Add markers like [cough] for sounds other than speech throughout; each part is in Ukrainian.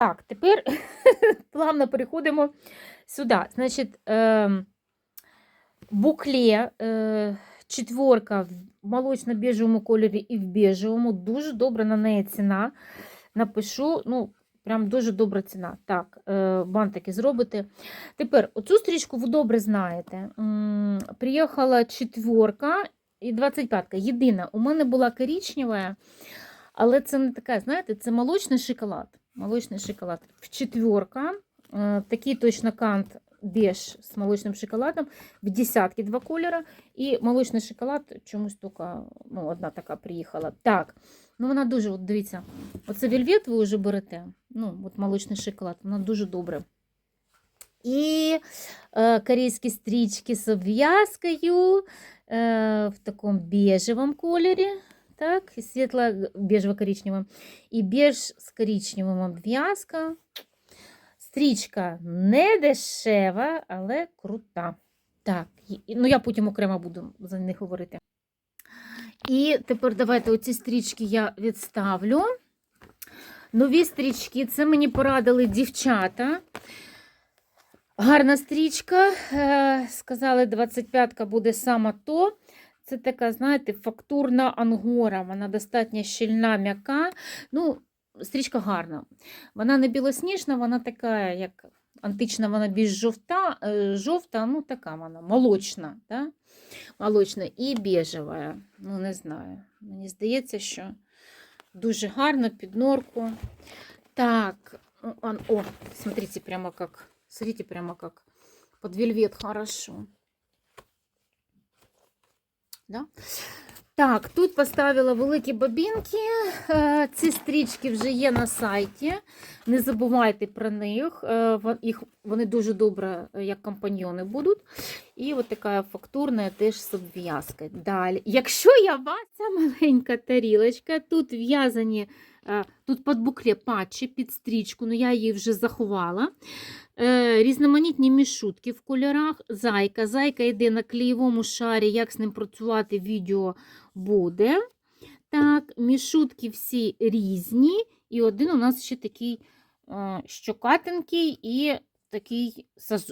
Так, тепер [laughs] плавно переходимо сюди. Значить, е, букле, е, четверка в молочно-біжевому кольорі і в біжевому. Дуже добра на неї ціна. Напишу, ну, прям дуже добра ціна. Так, е, бантики зробите. Тепер, оцю стрічку ви добре знаєте. М, Приїхала четверка і 25-ка. Єдина, у мене була коричнева, але це не така, знаєте, це молочний шоколад. Молочний шоколад. В четверка, е, такий точно кант беж з молочним шоколадом, в десятки два кольори, і молочний шоколад чомусь тільки ну, одна така приїхала. Так, ну вона дуже, от дивіться, оце вельвет ви вже берете, ну, от молочний шоколад, вона дуже добре. І е, корейські стрічки з обв'язкою е, в такому бежевому кольорі, так, світло бежево-коричневим, і беж з коричневим обв'язка. Стрічка не дешева, але крута. Так, ну я потім окремо буду за них говорити. І тепер давайте оці стрічки я відставлю. Нові стрічки, це мені порадили дівчата. Гарна стрічка. е, Сказали, 25-ка буде саме то. Це така, знаєте, фактурна ангора. Вона достатньо щільна, м'яка. Ну, стрічка гарна. Вона не білосніжна, вона така, як антична, вона більш жовта, е, жовта, ну така вона, молочна. Да? Молочна і біжева. Ну, не знаю. Мені здається, що дуже гарно під норку. Так, о, смотрите, прямо как, смотрите, прямо как под вельвет хорошо. Да? Так, тут поставила великі бобінки. Е, Ці стрічки вже є на сайті. Не забувайте про них. Е, вони дуже добре, е, як компаньйони будуть. І от така фактурна теж з обв'язкою. Далі. Якщо я вас, ця маленька тарілочка, тут в'язані, тут під букле патчі, під стрічку, ну я її вже заховала. Е, Різноманітні мішутки в кольорах. Зайка. Зайка йде на клеєвому шарі, як з ним працювати, відео буде. Так, мішутки всі різні. І один у нас ще такий е, щокатенький і такий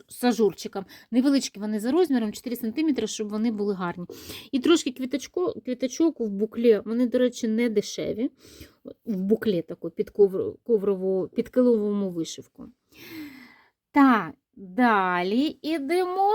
з ажурчиком. Невеличкі вони за розміром, 4 см, щоб вони були гарні. І трошки квіточко, квіточок в буклі, вони, до речі, не дешеві. В буклі таку під, коврову, під киловому вишивку. Так, далі ідемо.